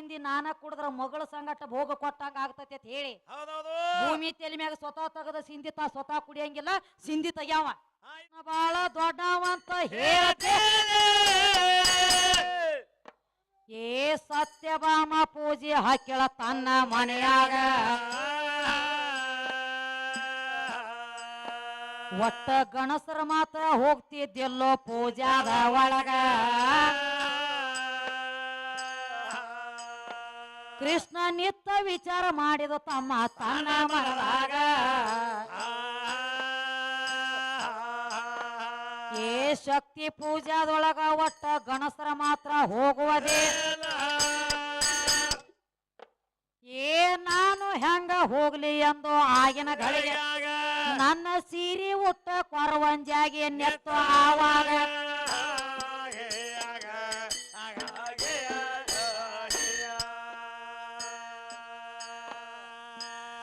ತಿಂದಿ ನಾನ ಕುಡಿದ್ರ ಮಗಳ ಸಂಗಟ ಭೋಗ ಕೊಟ್ಟಂಗ ಆಗ್ತೈತಿ ಅಂತ ಹೇಳಿ. ಹೌದೌದು. ಭೂಮಿ ತೆಲಿ ಮ್ಯಾಗ ಸ್ವತಃ ತಗದ ಸಿಂಧಿ ತಾ ಸ್ವತಃ ಕುಡಿಯಂಗಿಲ್ಲ ಸಿಂಧಿ ತೆಗ್ಯಾವ. ಹಾ, ದೊಡ್ಡವ ಬಾಳ ದೊಡ್ಡವಂತ ಹೇಳತೆ. ಏ ಸತ್ಯಭಾಮ ಪೂಜೆ ಹಾಕಿಳ ತನ್ನ ಮನೆಯಾಗ. ಒಟ್ಟ ಗಣಸರ ಮಾತ್ರ ಹೋಗ್ತಿದ್ದೆಲ್ಲೋ ಪೂಜಾದ ಒಳಗ. ಕೃಷ್ಣ ನಿತ್ತ ವಿಚಾರ ಮಾಡಿದ ತಮ್ಮ ತನ್ನ ಮನದಾಗ ಏ ಶಕ್ತಿ ಪೂಜಾದೊಳಗ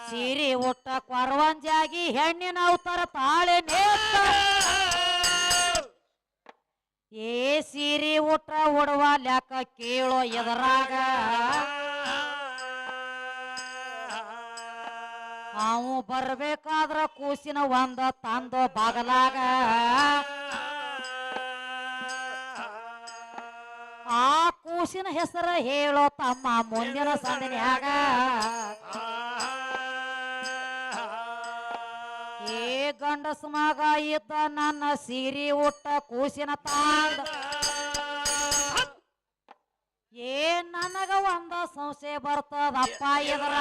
ಸೀರೆ ಉಟ್ಟ ಕೊರವಂಜಾಗಿ ಹೆಣ್ಣಿನ ಅವತಾರ ತಾಳೆ ನೇತ ಏ ಸೀರೆ ಊಟ ಉಡುವ ಲೆಕ್ಕ ಕೇಳೋ ಎದರಾಗ. ಅವು ಬರ್ಬೇಕಾದ್ರ ಕೂಸಿನ ಒಂದ ತಂದು ಬಾಗಲಾಗ. ಆ ಕೂಸಿನ ಹೆಸರ ಹೇಳೋ ತಮ್ಮ ಮುಂದಿನ ಸಂದಿನ್ಯಾಗ. ಗಂಡಸ ಮಗ ಇದ್ದ ನನ್ನ ಸೀರಿ ಉಟ್ಟ ಕೂಸಿನ ತಾಂಡ. ಏ, ನನಗ ಒಂದ ಸಂಶಯ ಬರ್ತದಪ್ಪ ಇದ್ರ.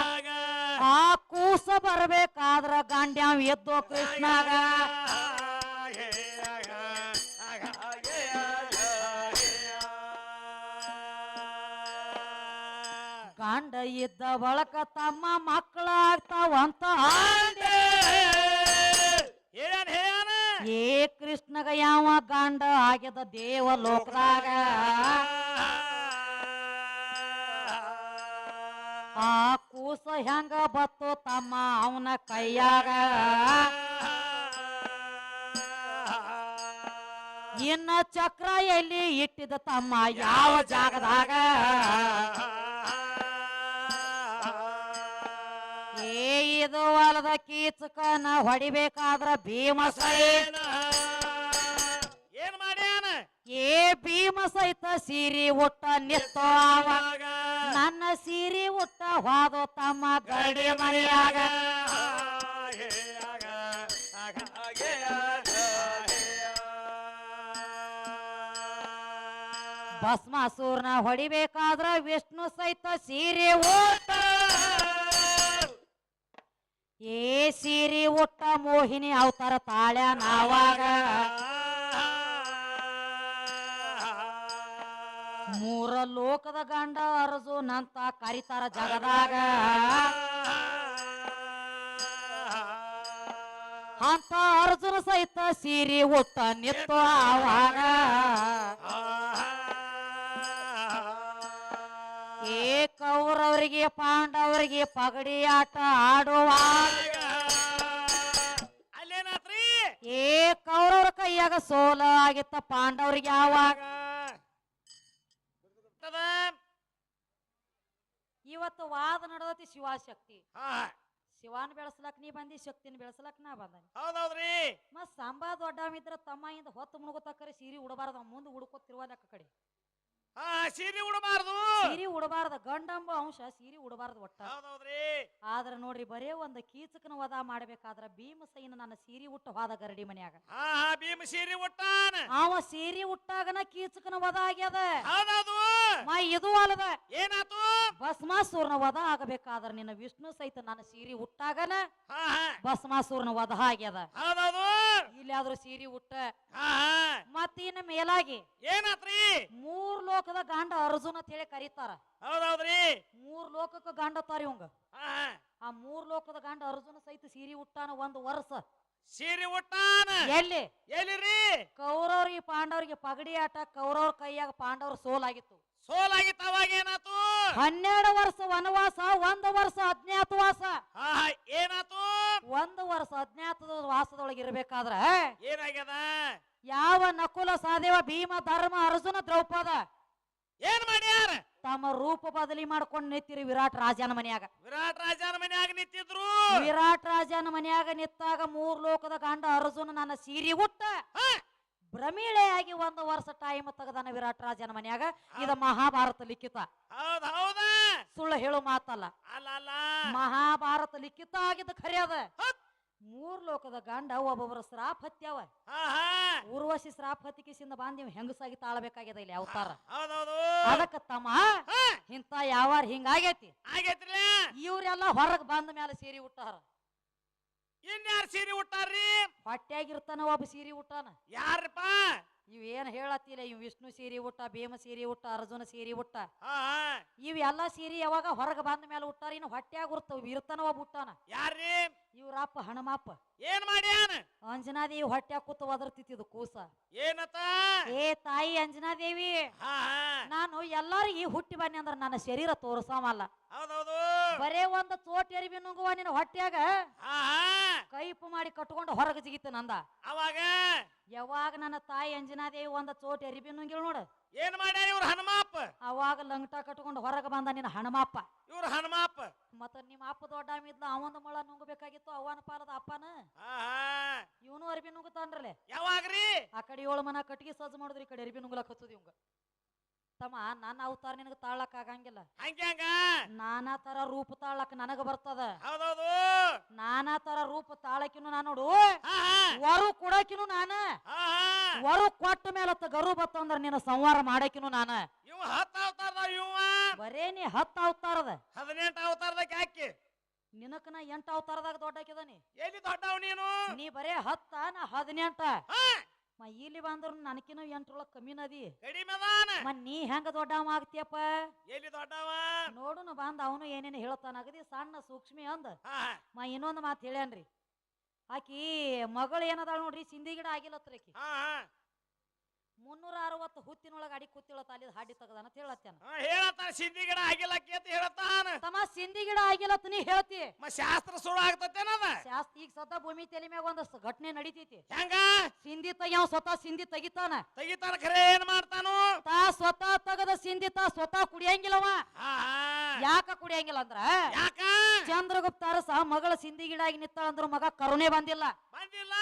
ಆ ಕೂಸ ಬರ್ಬೇಕಾದ್ರ ಗಂಡ್ಯಾವ್ ಎದ್ದು ಕೃಷ್ಣಾಗ. ಗಂಡ ಇದ್ದ ಬಳಕ ಆಗ್ಯದ ದೇವ ಲೋಕದಾಗ. ಆ ಕೂಸ ಹೆಂಗ ಬತ್ತು ತಮ್ಮ ಅವನ ಕೈಯಾಗ. ಇನ್ನ ಚಕ್ರ ಎಲ್ಲಿ ಇಟ್ಟಿದ ತಮ್ಮ ಯಾವ ಜಾಗದಾಗ. ಏ, ಇದು ಹೊಲದ ಕೀಚಕನ ಹೊಡಿಬೇಕಾದ್ರ ಭೀಮ ಸಹಿತ ಏನ್ ಮಾಡ್ಯಾನ ಏ ಭೀಮ ಸಹಿತ ಸೀರಿ ಉಟ್ಟ ನಿತ್ತೋ ನನ್ನ ಸೀರಿ ಉಟ್ಟ ಹೋದೋ ತಮ್ಮ ಗರಡಿ ಮನೆಯಾಗ. ಭಸ್ಮಾಸೂರ್ನ ಹೊಡಿಬೇಕಾದ್ರ ವಿಷ್ಣು ಸಹಿತ ಸೀರೆ ಊಟ ಏ ಸೀರೆ ಉಟ್ಟ ಮೋಹಿನಿ ಅವತಾರ ತಾಳ್ಯ ನಾವಾಗ ಅರಜುನಂತ ಕರಿತಾರ ಜಗದಾಗ ಅಂತ ಅರ್ಜುನ ಸಹಿತ ಸೀರಿ ಉಟ್ಟ ನಿತ್ತು ಆವಾಗ ಏ ಕೌರವರಿಗೆ ಪಾಂಡವರಿಗೆ ಪಗಡಿ ಆಟ ಆಡುವ. ಏ ಕೌರವರ ಕೈಯಾಗ ಸೋಲ ಆಗಿತ್ತ ಪಾಂಡವರಿಗೆ ಯಾವಾಗ ತದ. ಇವತ್ತು ವಾದ ನಡೆದತಿ ಶಿವಶಕ್ತಿ. ಶಿವಾನ್ ಬೆಳೆಸ್ಲಕ್ ನೀ ಬಂದಿ ಶಕ್ತಿನ ಬೆಳೆಸ್ಲಕ್ ನಾ ಬಂದನಿ. ಹೌದೌದ್ರಿ. ಮತ್ ಸಂಬಾ ದೊಡ್ಡವಿದ್ರ ತಮ್ಮ ಇಂದ ಹೊತ್ತು ಮುಳುಗುತ್ತಕ್ಕರೆ ಸೀರೆ ಉಡಬಾರ್ದ ಮುಂದೆ ಉಡ್ಕೋತಿರುವ ಲೆಕ್ಕ ಕಡೆ. ಸೀರಿ ಸೀರೆ ಸೀರಿ ಸೀರೆ ಉಡಬಾರ್ದ ಗಂಡಂಬ ಅಂಶ ಸೀರೆ ಉಡಬಾರದು ಒಟ್ಟ. ಆದ್ರ ನೋಡ್ರಿ ಬರೇ ಒಂದ್ ಕೀಚಕನ ವದ ಮಾಡ್ಬೇಕಾದ್ರ ಭೀಮಸೈನ ನನ್ನ ಸೀರೆ ಉಟ್ಟ ಹೋದ ಗರಡಿ ಮನ್ಯಾಗ. ಭೀಮ ಸೀರೆ ಉಟ್ಟಾನ ಅವ ಸೀರಿ ಉಟ್ಟಾಗನ ಕೀಚಕನ ವದ ಆಗ್ಯದ. ಮಾ ಇದು ಅಲ್ಲದ ಏನಾತು? ಭಸ್ಮಾಸೂರ್ನ ವಧ ಆಗಬೇಕಾದ್ರೆ ನಿನ್ನ ವಿಷ್ಣು ಸಹಿತ ನನ್ನ ಸೀರಿ ಉಟ್ಟಾಗನ? ಹಾ ಹಾ. ಭಸ್ಮಾಸೂರ್ನ ವಧ ಆಗ್ಯದ ಹೌದೌದು. ಇಲ್ಲಿ ಆದ್ರೂ ಸೀರೆ ಉಟ್ಟ. ಹಾ ಹಾ. ಮತ್ತಿನ ಮೇಲಾಗಿ. ಏನಾತ್ರಿ? ಮೂರ್ ಲೋಕದ ಗಂಡ ಅರ್ಜುನ ಅಂತ ಹೇಳಿ ಕರೀತಾರ. ಹೌದೌದ್ರಿ. ಮೂರ್ ಲೋಕಕ್ಕ ಗಾಂಡ ತಾರಿ ಇವಂಗ. ಆ ಮೂರ್ ಲೋಕದ ಗಂಡ ಅರ್ಜುನ ಸಹಿತ ಸೀರಿ ಉಟ್ಟಾನ ಒಂದ್ ವರ್ಷ. ಸೀರಿ ಉಟ್ಟಾನ? ಎಲ್ಲಿ? ಎಲ್ಲಿರಿ? ಕೌರವ್ರಿಗೆ ಪಾಂಡವರಿಗೆ ಪಗಡಿ ಆಟ ಕೌರವ್ರ ಕೈಯಾಗ ಪಾಂಡವ್ರ ಸೋಲಾಗಿತ್ತು. ಸೋಲಾಗಿತ್ತ ಅವಾಗ ಏನಾತು ಹನ್ನೆರಡು ವರ್ಷ ವನವಾಸ ಒಂದು ವರ್ಷ ಅಜ್ಞಾತವಾಸ. ಹಾ ಹಾ ಏನಾತು? ಒಂದು ವರ್ಷ ಅಜ್ಞಾತದ ವಾಸದೊಳಗೆ ಇರಬೇಕಾದ್ರ ಏನಾಗ್ಯದ? ಯಾವ ನಕುಲ ಸಹದೇವ ಭೀಮ ಧರ್ಮ ಅರ್ಜುನ ದ್ರೌಪದ ಏನ್ ಮಾಡ್ಯಾರ? ತಮ್ಮ ರೂಪ ಬದಲಿ ಮಾಡ್ಕೊಂಡು ನಿಂತಿರಿ ವಿರಾಟ್ ರಾಜನ ಮನ್ಯಾಗ. ವಿರಾಟ್ ರಾಜನ ಮನ್ಯಾಗ ನಿಂತಿದ್ರು? ವಿರಾಟ್ ರಾಜನ ಮನ್ಯಾಗ ನಿಂತಾಗ ಮೂರ್ ಲೋಕದ ಗಂಡ ಅರ್ಜುನ ನನ್ನ ಸೀರಿ ಹುಟ್ಟ ಹಾ. ಭ್ರಮಿಳೆಯಾಗಿ ಒಂದು ವರ್ಷ ಟೈಮ್ ತೆಗೆದಾನ ವಿರಾಟ್ ರಾಜನ ಮನ್ಯಾಗ. ಇದು ಮಹಾಭಾರತ ಲಿಖಿತ. ಹೌದ್ ಹೌದ? ಸುಳ್ಳು ಹೇಳು ಮಾತಲ್ಲ. ಅಲ್ಲ ಅಲ್ಲ. ಮಹಾಭಾರತ ಲಿಖಿತ ಆಗಿದ್ದು ಖರೆ ಅದ. ಹೌದ್. ಮೂರ್ ಲೋಕದ ಗಂಡ ಒಬ್ಬೊಬ್ಬರ ಶ್ರಾಪ್ ಹತ್ಯಾವ ಹಾ ಹಾ. ಊರ್ವಶಿ ಶ್ರಾಪ್ ಹತ್ತಿಕಿಸಿಂದ ಬಾಂಧಿ ಹೆಂಗಸಾಗಿ ತಾಳಬೇಕಾಗ್ಯದ ಇಲ್ಲಿ ಅವತಾರ. ಅದಕ್ಕ ತಮ್ಮ ಹಾ. ಇಂತ ಯಾವಾರ ಹಿಂಗಾಗೈತಿ. ಆಗೈತ್ರಿ. ಇವ್ರೆಲ್ಲ ಹೊರಗ್ ಬಂದ ಮೇಲೆ ಸೇರಿ ಉಟ್ಟಾರ ಇನ್ಯಾರು ಸೀರೆ ಉಟ್ಟಾರ್ರಿ? ಹೊಟ್ಯಾಗಿರ್ತಾನ ಒಬ್ಬ ಸೀರೆ ಉಟ್ಟಾನ. ಯಾರಪ್ಪ ಇವ್ ಏನ್ ಹೇಳತ್ತಿಲ್ಲ ಇವ್ ವಿಷ್ಣು ಸೀರೆ ಉಟ್ಟ ಭೀಮ ಸೀರೆ ಉಟ್ಟ ಅರ್ಜುನ ಸೀರೆ ಉಟ್ಟ. ಹಾ. ಇವ್ ಎಲ್ಲಾ ಸೀರೆ ಯಾವಾಗ ಹೊರಗ ಬಂದ ಮೇಲೆ ಉಟ್ಟಾರ ಇನ್ನು ಹೊಟ್ಯಾಗ ಇರ್ತಾನ ಒಬ್ಬ ಉಟ್ಟಾನ. ಯಾರ್ರಿ? ಇವ್ರಪ್ಪ ಹಣಮಪ್ಪ ಏನ್ ಮಾಡ್ಯಾನ? ಅಂಜನಾದೇವಿ ಹೊಟ್ಯಾಗ ಕೂತ ಒದರ್ತಿತ್ತು ಕೂಸ. ಏನತ್ತ? ಏ ತಾಯಿ ಅಂಜನಾದೇವಿ. ಹಾ. ಎಲ್ಲಾರಿಗೆ ಹುಟ್ಟಿ ಬನ್ನಿ ಅಂದ್ರೆ ನನ್ನ ಶರೀರ ತೋರ್ಸಾಮಲ್ಲ ಹೌದೌದು. ಬರೇ ಒಂದು ಚೋಟ್ ಎರಿಬಿ ನುಂಗುವ ನಿನ್ನ ಹೊಟ್ಯಾಗ ಹಾ ಹಾ. ಕೈಪು ಮಾಡಿ ಕಟ್ಕೊಂಡು ಹೊರಗೆ ಜಿಗಿತ ನಂದ. ಅವಾಗ? ಯಾವಾಗ ನನ್ನ ತಾಯಿ ಅಂಜನಾದೇವಿ ಒಂದ ಚೋಟ್ ಎರಿಬಿ ನುಂಗಿಲ್ ನೋಡು. ಏನ್ ಮಾಡ್ಯಾರ ಇವ್ರ ಹನುಮಪ್ಪ ಅವಾಗ ಲಂಗಟ ಕಟ್ಕೊಂಡು ಹೊರಗೆ ಬಂದ ನಿನ್ನ ಹನುಮಪ್ಪ ಇವ್ರ ಹನುಮಪ್ಪ ಮತ್ತ ನಿಮ್ಮ ಅಪ್ಪ ದೊಡ್ಡ ಇದ್ಲ ಅವನ ಮೊಳ ನುಂಗಬೇಕಾಗಿತ್ತು ಅವನ ಪಾಲದ ಅಪ್ಪನ? ಇವನು ಅರ್ಬಿ ನುಂಗತಾನ್ರಲೆ ಯಾವಾಗ್ರಿ? ಆ ಕಡೆ ಏಳು ಮನ ಕಟ್ಟಿಗೆ ಸಜ್ಜು ಮಾಡಿದ್ರಿ ಈ ಕಡೆ ಅರಿವಿ ನುಂಗ್ಲಕ್ ಹಚ್ಚುದು ಇವಂಗ. ತಮ್ಮ ನನ್ನ ಅವತಾರ ನಿನಗೆ ತಾಳಕ್ ಆಗಂಗಿಲ್ಲ. ಹಂಗೆ ನಾನಾ ತರ ರೂಪ ತಾಳಕ್ ನನಗ ಬರ್ತದ. ಹೌದೌದು. ನಾನಾ ತರ ರೂಪ ತಾಳಕಿನು ನಾನು ನೋಡು. ವರು ಕೊಡಕಿನು ನಾನ. ವರು ಕೊಟ್ಟ ಮೇಲತ್ತ ಗರು ಬತ್ತಂದ್ರ ನಿನ್ನ ಸಂವಾರ ಮಾಡಕಿನು ನಾನ. ಇವ ಹತ್ತ ಅವತಾರದ ಇವ. ಬರೇ ನೀ ಹತ್ತ ಅವತಾರದ. ಹದಿನೆಂಟು ಅವತಾರದ ಯಾಕೆ? ನಿನಕ ನಾ ಎಂಟ ಅವತಾರದಾಗ ದೊಡ್ಡಕಿದಾನಿ. ಎಲ್ಲಿ ದೊಡ್ಡವ್ ನೀನು? ನೀ ಬರೇ ಹತ್ತ ನಾ ಹದಿನೆಂಟ. ಇಲ್ಲಿ ಬಂದ್ರು ನನಕಿನ ಎಂಟ್ರೊಳಗ್ ಕಮ್ಮಿ ನದಿ. ಕಡಿಮೆ ಅದಾನ. ಮ ನೀ ಹೆಂಗ ದೊಡ್ಡವ ಆಗ್ತಿಯಪ್ಪ? ಎಲ್ಲಿ ದೊಡ್ಡವ? ನೋಡುನು ಬಂದ ಅವನು ಏನೇನು ಹೇಳ್ತಾನ ಅಗದಿ ಸಣ್ಣ ಸೂಕ್ಷ್ಮಿ ಅಂದ. ಮ ಇನ್ನೊಂದು ಮಾತು ಹೇಳ್ಯಾನ್ರಿ. ಆಕಿ ಮಗಳು ಏನದಾಳ ನೋಡ್ರಿ ಸಿಂಧಿ ಗಿಡ ಆಗಿಲ್ಲತ್ರಿ ಆಕಿ. ಮುನ್ನೂರ ಅರವತ್ತು ಹುತ್ತಿನೊಳಗ ಅಡಿ ಕೂತಿಳ ಅಲ್ಲಿ ಹಾಡಿ ತೆಗದಾನ ಅಂತ ಹೇಳತ್ತೇನ. ಹಾ ಹೇಳತ್ತಾನ ಸಿದ್ಧಿ ಗಿಡ ಆಗಿಲ್ಲ ಅಂತ ಹೇಳತ್ತಾನ. ತಮ್ಮ ಸಿಂಧಿ ಗಿಡ ಆಗಿಲ್ಲತ್ ನೀ ಹೇಳ್ತಿ. ಮ ಶಾಸ್ತ್ರ ಸುಳ್ಳು ಆಗ್ತತೇನದ ಶಾಸ್ತ್ರ ಈಗ ಸತ ಭೂಮಿ ತೆಲಿ ಮ್ಯಾಗ ಒಂದ್ ಘಟನೆ ನಡೀತೈತಿ. ಹೆಂಗ? ಸಿಂಧಿ ತೆಗಿಯವ ಸ್ವತಃ ಸಿಂಧಿ ತೆಗಿತಾನ. ತೆಗಿತಾನ ಖರೆ ಏನ್ ಮಾಡ್ತಾನು? ತಾ ಸ್ವತಃ ತಗದ ಸಿಂಧಿ ತಾ ಸ್ವತಃ ಕುಡಿಯಂಗಿಲ್ಲವ. ಯಾಕ ಕುಡಿಯಂಗಿಲ್ಲ ಅಂದ್ರ? ಯಾಕ? ಚಂದ್ರಗುಪ್ತ ಸಹ ಮಗಳ ಸಿಂಧಿ ಗಿಡ ಆಗಿ ನಿತ್ತಾಳ ಅಂದ್ರ ಮಗ ಕರುಣೆ ಬಂದಿಲ್ಲ. ಬಂದಿಲ್ಲ.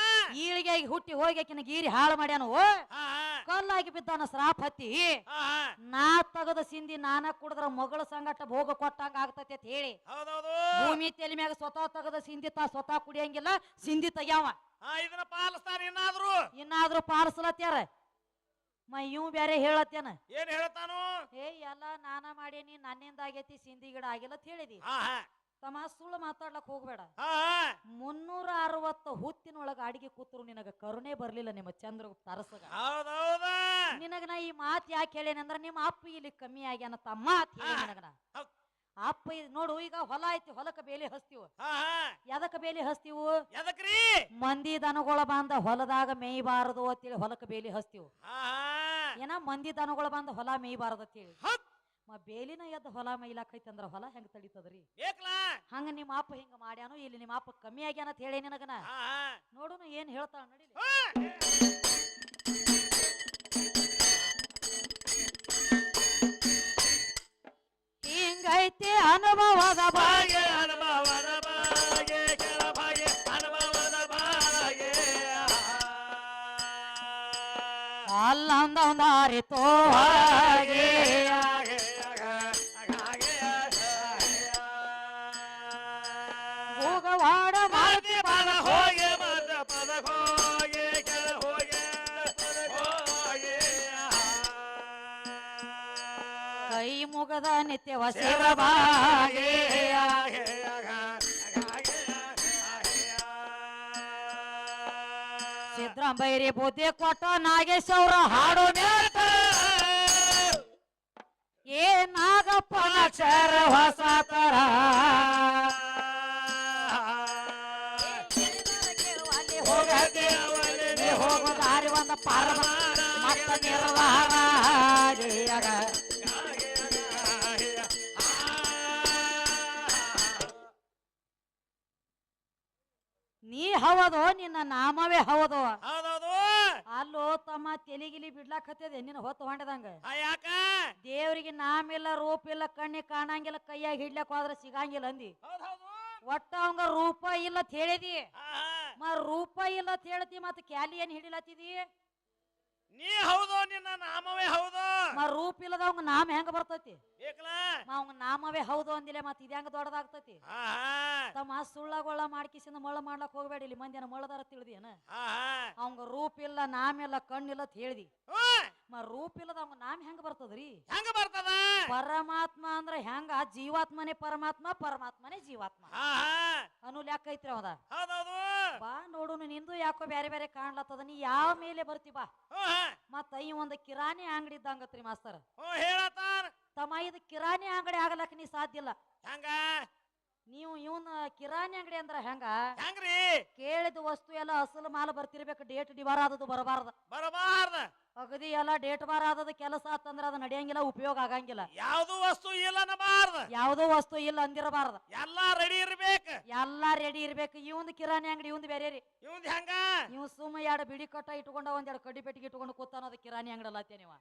ಈಳಿಗೆ ಹುಟ್ಟಿ ಹೋಗಿ ಆಕಿನ ಗೀರಿ ಹಾಳು ಮಾಡ್ಯಾನು. ಕಲ್ಲಾಗಿ ಬಿದ್ದಾನ ಶ್ರಾಪ್ ಹತ್ತಿ ನಾ ತಗದ ಸಿಂದಿ ನಾನ ಕುಡಿದ್ರ ಮಗಳ ಸಂಗಟ ಭೋಗ ಕೊಟ್ಟಂಗ ಆಗ್ತತಿ ಅಂತ ಹೇಳಿ. ಭೂಮಿ ತೆಲಿ ಮ್ಯಾಗ ಸ್ವತಃ ತಗದ ಸಿಂದಿ ತಾ ಸ್ವತಃ ಕುಡಿಯಂಗಿಲ್ಲ ಸಿಂದಿ ತೆಗ್ಯಾವ. ಇದನ್ನ ಪಾಲಿಸ್ತಾನ ಇನ್ನಾದ್ರು. ಇನ್ನಾದ್ರೂ ಪಾಲಿಸ್ಲತ್ಯಾರ? ಮ ಇವ್ ಬ್ಯಾರೆ ಹೇಳತ್ತೇನ? ಏನ್ ಹೇಳ್ತಾನು ಏ ಎಲ್ಲ ನಾನ ಮಾಡೇನಿ ನನ್ನಿಂದ ಆಗೈತಿ ಸಿಂಧಿ ಗಿಡ ಆಗಿಲ್ಲ ಅಂತ ಹೇಳಿದಿ. ತಮ್ಮ ಸುಳ್ಳು ಮಾತಾಡ್ಲಕ್ ಹೋಗ್ಬೇಡ. ಮುನ್ನೂರ ಅರವತ್ತು ಹುತ್ತಿನೊಳಗ ಅಡಿಗೆ ಕೂತರು ನಿನಗ ಕರುಣೆ ಬರ್ಲಿಲ್ಲ ನಿಮ್ಮ ಚಂದ್ರಗುಪ್ತ ಅರಸಗ? ಹೌದೌದ. ನಿನಗ ನಾ ಈ ಮಾತು ಯಾಕೆ ಹೇಳೇನೆ ಅಂದ್ರ ನಿಮ್ಮ ಅಪ್ಪ ಇಲ್ಲಿ ಕಮ್ಮಿ ಆಗ್ಯಾನ ತಮ್ಮ ಅಂತ ಹೇಳಿ. ಅಪ್ಪ ಇದ್ ನೋಡು ಈಗ ಹೊಲ ಐತಿ ಹೊಲಕ್ಕ ಬೇಲಿ ಹಸ್ತೀವು. ಎದಕ್ಕ ಬೇಲಿ ಹಸ್ತೀವು? ಎದಕ್ರಿ? ಮಂದಿ ದನಗಳ ಬಂದ ಹೊಲದಾಗ ಮೇಯ್ಬಾರದು ಅಂತೇಳಿ ಹೊಲಕ್ಕ ಬೇಲಿ ಹಸ್ತೀವು. ಏನ ಮಂದಿ ದನಗಳ ಬಂದ ಹೊಲ ಮೇಯ್ಬಾರದು ಅಂತೇಳಿ. ಮ ಬೇಲಿನ ಎದ್ದು ಹೊಲ ಮೈಲಾಕೈತಿ ಅಂದ್ರ ಹೊಲ ಹೆಂಗ್ ತಡಿತದ್ರಿ? ಬೇಕಲಾ ಹಂಗ ನಿಮ್ಮ ಅಪ್ಪ ಹಿಂಗ ಮಾಡ್ಯಾನು ಇಲ್ಲಿ ನಿಮ್ಮ ಅಪ್ಪ ಕಮ್ಮಿ ಆಗ್ಯಾನ ಅಂತ ಹೇಳಿ ನಿನಗನ. ಹಾ ನೋಡುನು ಏನ್ ಹೇಳ್ತಾಳ ನಡಿಲಿ. ಹಾ. ಹಿಂಗೈತಿ ಅನುಭವದ ಬಾಗೆ ಅನುಭವದ ಬಾಗೆ ಕೆಳಭಾಗೆ ಅನುಭವದ ಬಾಗೆ ಅಲ್ಲಂದ ಹಾಗೆ ಮುಗದ ನಿತ್ಯ ವಸಿರ ಶಿರಬಾಗೆ ಬಾಗೆ ಸಿದ್ರಂಬೈರಿ ಬುದ್ಧಿ ಕೊಟ್ಟ ನಾಗೇಶವ್ರ ಹಾಡು ಮ್ಯಾತ ಏ ನಾಗಪ್ಪನ ಚರ ಹೊಸ ತರ ಅಲ್ಲಿ ಹೋಗದೆ ನೀ ಹೋಗೋ ದಾರಿ ಒಂದು ಪಾರ್ವ ಮತ್ತ ನಿರ್ವಾಹ ನೀ ಹೌದು ನಿನ್ನ ನಾಮವೇ ಹೌದು? ಹೌದೌದು. ಅಲ್ಲೋ ತಮ್ಮ ತೆಲಿಗಿಲಿ ಬಿಡ್ಲಾಕ್ ಹತ್ತಿದೆ ನಿನ್ನ ಹೊತ್ತು ಹೊಂಡದಂಗ ದೇವರಿಗೆ ಯಾಕ? ದೇವರಿಗೆ ನಾಮಿಲ್ಲ ರೂಪ ಇಲ್ಲ ಕಣ್ಣಿ ಕಾಣಂಗಿಲ್ಲ ಕೈಯಾಗ ಹಿಡ್ಲಕ್ ಹೋದ್ರ ಸಿಗಂಗಿಲ್ಲ ಅಂದಿ. ಒಟ್ಟ ಅವಂಗ ರೂಪ ಇಲ್ಲ ಅಂತ ಹೇಳಿದಿ. ಮ ರೂಪ ಇಲ್ಲ ಅಂತ ಹೇಳ್ತಿ ಮತ್ತ ಕ್ಯಾಲಿ ಏನ್ ಹಿಡಿಲತ್ತಿದಿ? ನೀ ಹೌದು ನಿನ್ನ ನಾಮವೇ ಹೌದು ಮ ರೂಪ ಇಲ್ಲದ ಅವಂಗ ನಾಮ ಹೆಂಗ ಬರ್ತೈತಿ? ಅವಂಗ ನಾಮವೇ ಹೌದು ಅಂದಿಲ್ಲ ಮತ್ ಇದ್ ಹೆಂಗ ದೊಡ್ಡದಾಗ್ತೈತಿ? ತಮ್ಮ ಸುಳ್ಳಗೊಳ್ಳ ಮಾಡ್ಕಿಸಿಂದ ಮೊಳ ಮಾಡ್ಲಕ್ ಹೋಗ್ಬೇಡ ಇಲ್ಲಿ ಮಂದಿನ ಮೊಳದಾರ ತಿಳಿದೇನ ಅವಂಗ ರೂಪ ಇಲ್ಲ ನಾಮ ಇಲ್ಲ ಕಣ್ಣಿಲ್ಲ ಅಂತ ಹೇಳ್ದಿ. ಮ ರೂಪ ಇಲ್ಲದ ಅವಂಗ ನಾಮ ಹೆಂಗ ಬರ್ತದ್ರಿ? ಹೆಂಗ ಬರ್ತದ? ಪರಮಾತ್ಮ ಅಂದ್ರ ಹೆಂಗ? ಜೀವಾತ್ಮನೇ ಪರಮಾತ್ಮ ಪರಮಾತ್ಮನೇ ಜೀವಾತ್ಮ. ಅನು ಲೆಕ್ಕ ಐತ್ರಿ ಅವದ? ಹೌದೌದು. ಬಾ ನೋಡುನು ನಿಂದು ಯಾಕೋ ಬ್ಯಾರೆ ಬ್ಯಾರೆ ಕಾಣ್ಲತ್ತದ? ನೀ ಯಾವ ಮೇಲೆ ಬರ್ತಿ ಬಾ. ಮತ್ತ ಈ ಒಂದ್ ಕಿರಾಣಿ ಅಂಗಡಿ ಇದ್ದಂಗತ್ರಿ ಮಾಸ್ತರ್. ತಮ್ಮ ಇದು ಕಿರಾಣಿ ಅಂಗಡಿ ಆಗಲಕ್ಕ ನೀ ಸಾಧ್ಯ ಇಲ್ಲ. ಹೆಂಗ? ನೀವು ಇವನ್ ಕಿರಾಣಿ ಅಂಗಡಿ ಅಂದ್ರ ಹೆಂಗ? ಹೆಂಗ್ರಿ? ಕೇಳಿದ ವಸ್ತು ಎಲ್ಲ ಅಸಲು ಮಾಲ ಬರ್ತಿರ್ಬೇಕು ಡೇಟ್ ಡಿವಾರ ಆದದ್ದು ಬರಬಾರ್ದ. ಬರಬಾರ್ದ. ಅಗದಿ ಎಲ್ಲ ಡೇಟ್ ಬಾರ ಆದದ ಕೆಲಸ ಆತಂದ್ರ ಅದು ನಡೆಯಂಗಿಲ್ಲ ಉಪಯೋಗ ಆಗಂಗಿಲ್ಲ. ಯಾವ್ದು ವಸ್ತು ಇಲ್ಲ ನಬಾರ್ದ ಯಾವ್ದು ವಸ್ತು ಇಲ್ಲ ಅಂದಿರಬಾರ್ದ. ಎಲ್ಲಾ ರೆಡಿ ಇರ್ಬೇಕು. ಎಲ್ಲಾ ರೆಡಿ ಇರ್ಬೇಕು. ಇವಂದ್ ಕಿರಾಣಿ ಅಂಗಡಿ ಇವಂದ್ ಬೇರೆ ರೀ. ಇವಂದ್ ಹೆಂಗ? ನೀವು ಸುಮ್ಮ ಎರಡು ಬಿಡಿ ಕಟ್ಟ ಇಟ್ಕೊಂಡ ಎರಡು ಕಡ್ಡಿ ಪೆಟ್ಟಿಗೆ ಇಟ್ಕೊಂಡು ಕೂತಾನ ಅದು ಕಿರಾಣಿ ಅಂಗಡಿ ಅಲ್ಲತ್ತೇ ನೀವ.